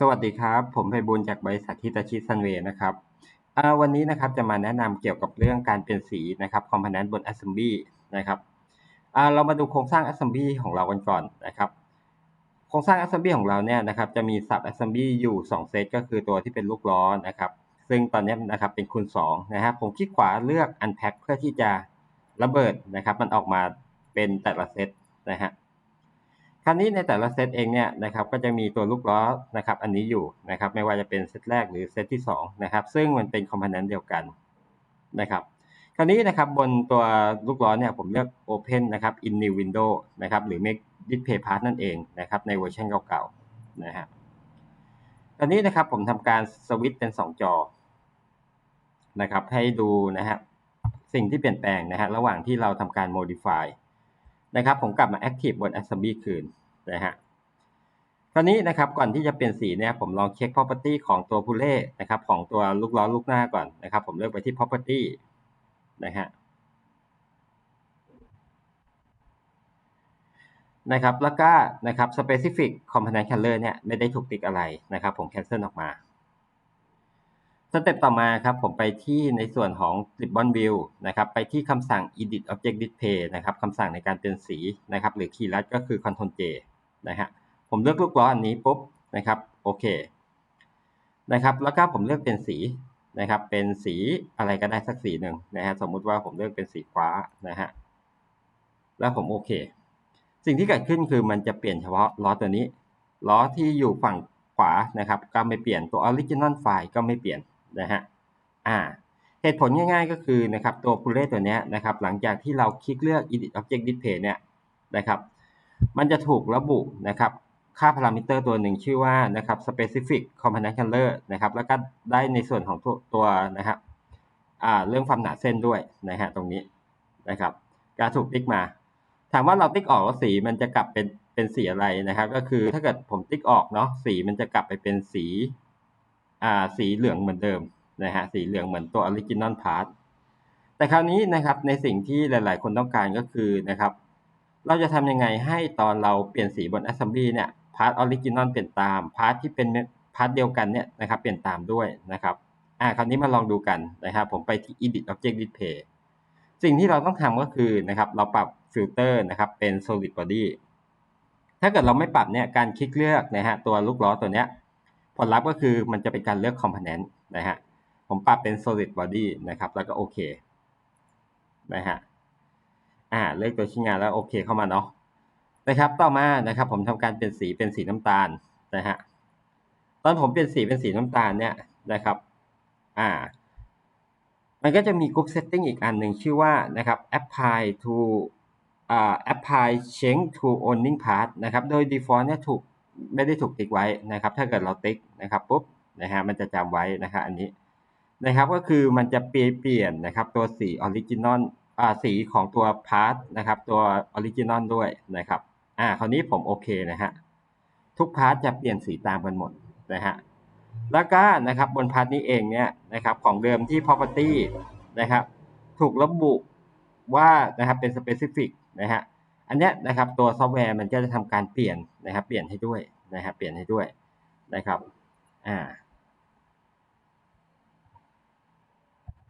สวัสดีครับ ผมไพบูลจากบริษัทฮิตาชิซันเวย์นะครับวันนี้นะครับจะมาแนะนำเกี่ยวกับเรื่องการเปลี่ยนสีนะครับคอมโพเนนต์บน Assembly นะครับเรามาดูโครงสร้าง Assembly ของเรากันก่อนนะครับ โครงสร้าง Assembly ของเราเนี่ยนะครับจะมี Sub Assembly อยู่ 2 เซตก็คือตัวที่เป็นลูกล้อนะครับ ซึ่งตอนนี้นะครับเป็นคูณ2นะครับผมคลิกขวาเลือก Unpack เพื่อที่จะระเบิดนะครับ มันออกมาเป็นแต่ละเซตนะฮะ คราวนี้ในแต่ละเซตเองเนี่ยนะครับก็จะมีตัวลูกล้อนะครับอันนี้อยู่นะครับไม่ว่าจะเป็นเซตแรกหรือเซตที่2นะครับซึ่งมันเป็นคอมโพเนนต์เดียวกันนะครับคราวนี้นะครับบนตัวลูกล้อเนี่ยผมเลือก Open นะครับ in new window นะครับหรือ make display path นั่นเองนะครับในเวอร์ชันเก่าๆนะฮะตอนนี้นะครับผมทำการสวิตช์เป็น 2 จอนะครับให้ดูนะฮะสิ่งที่เปลี่ยนแปลงนะฮะระหว่างที่เราทำการ modify นะครับผมกลับมา Active บน Assembly คืนนะฮะคราวนี้นะครับก่อนที่จะเปลี่ยนสีเนี่ยผมลองเช็ค property ของตัวพูเล่นะครับของตัวลูกล้อลูกหน้าก่อนนะครับ ผมเลือกไปที่ property นะฮะนะครับแล้วก็นะครับ specific component color เนี่ยไม่ได้ถูกติ๊กอะไรนะครับ ผม cancel ออกมา สเต็ปต่อมาครับผมไปที่ในส่วนของ ribbon view นะครับไปที่คำสั่ง edit object display นะครับคำสั่งในการเปลี่ยนสีนะครับหรือคีย์ลัดก็คือ control J นะฮะผมเลือกลูกล้ออันนี้ปุ๊บนะครับโอเคนะครับแล้วก็ผมเลือกเป็นสีนะครับเป็นสีอะไรก็ได้สักสีหนึ่งนะฮะสมมุติว่าผมเลือกเป็นสีฟ้านะฮะแล้วผมโอเค สิ่งที่เกิดขึ้นคือมันจะเปลี่ยนเฉพาะล้อตัวนี้ล้อที่อยู่ฝั่งขวานะครับก็ไม่เปลี่ยนตัว original file ก็ไม่เปลี่ยน นะฮะอ่าเหตุผลง่ายๆก็คือนะครับตัว p u l e ตัวนี้นะครับหลังจากที่เราคลิกเลือก edit object display เนี่ยนะครับมันจะถูกระบุนะครับค่าพารามิเตอร์ตัวหนึ่งชื่อว่านะครับ specific component color นะครับแล้วก็ได้ในส่วนของตัวตัวนะครับอ่าเรื่องความหนาเส้นด้วยนะฮะตรงนี้นะครับการถูกติ๊กมา ถามว่าเราติ๊กออกแล้วสีมันจะกลับเป็นเป็นสีอะไรนะครับ ก็คือถ้าเกิดผมติ๊กออกเนาะสีมันจะกลับไปเป็นสี อ่าสีเหลืองเหมือนเดิมนะฮะสีเหลืองเหมือนตัวออริจินอลพาร์ทแต่คราวนี้นะครับในสิ่งที่หลาย ๆ คนต้องการก็คือนะครับเราจะทำยังไงให้ตอนเราเปลี่ยนสีบน Assembly เนี่ยพาร์ทออริจินอลเปลี่ยนตามพาร์ทที่เป็นพาร์ทเดียวกันเนี่ยนะครับเปลี่ยนตามด้วยนะครับอ่าคราวนี้มาลองดูกันนะครับผมไปที่ Edit Object Display สิ่งที่เราต้องทำก็คือนะครับเราปรับฟิลเตอร์นะครับเป็น Solid Body ถ้าเกิดเราไม่ปรับเนี่ยการคลิกเลือกนะฮะตัวลูกล้อตัวเนี้ย ผลลัพธ์ก็คือมันจะเป็นการเลือก component นะฮะผมปรับเป็น solid body นะครับ แล้วก็โอเคนะฮะอ่าเลือกตัวชิ้นงานแล้วโอเคเข้ามาเนาะนะครับ ต่อมานะครับ ผมทำการเปลี่ยนสีเป็นสีน้ำตาลนะฮะตอนผมเปลี่ยนสีเป็นสีน้ำตาลเนี่ยนะครับ อ่า มันก็จะมีกรุ๊ปเซตติ้งอีกอันหนึ่งชื่อว่านะครับ apply to อ่า apply change to owning part นะครับ โดย default เนี่ยถูก ไม่ได้ถูกติ๊กไว้นะครับ ถ้าเกิดเราติ๊กนะครับปุ๊บนะฮะมันจะจำไว้นะครับอันนี้นะครับก็คือมันจะเปลี่ยนนะครับตัวสีออริจินอลอ่าสีของตัวพาร์ทนะครับตัวออริจินอลด้วยนะครับอ่าคราวนี้ผมโอเคนะฮะทุกพาร์ทจะเปลี่ยนสีตามกันหมดนะฮะแล้วก็นะครับบนพาร์ทนี้เองเนี่ยนะครับของเดิมที่ property นะครับถูกระบุว่านะครับเป็น specific นะฮะ อันนี้นะครับตัวซอฟต์แวร์มันก็จะทำการเปลี่ยนนะครับ เปลี่ยนให้ด้วยนะครับ เปลี่ยนให้ด้วยนะครับ อ่า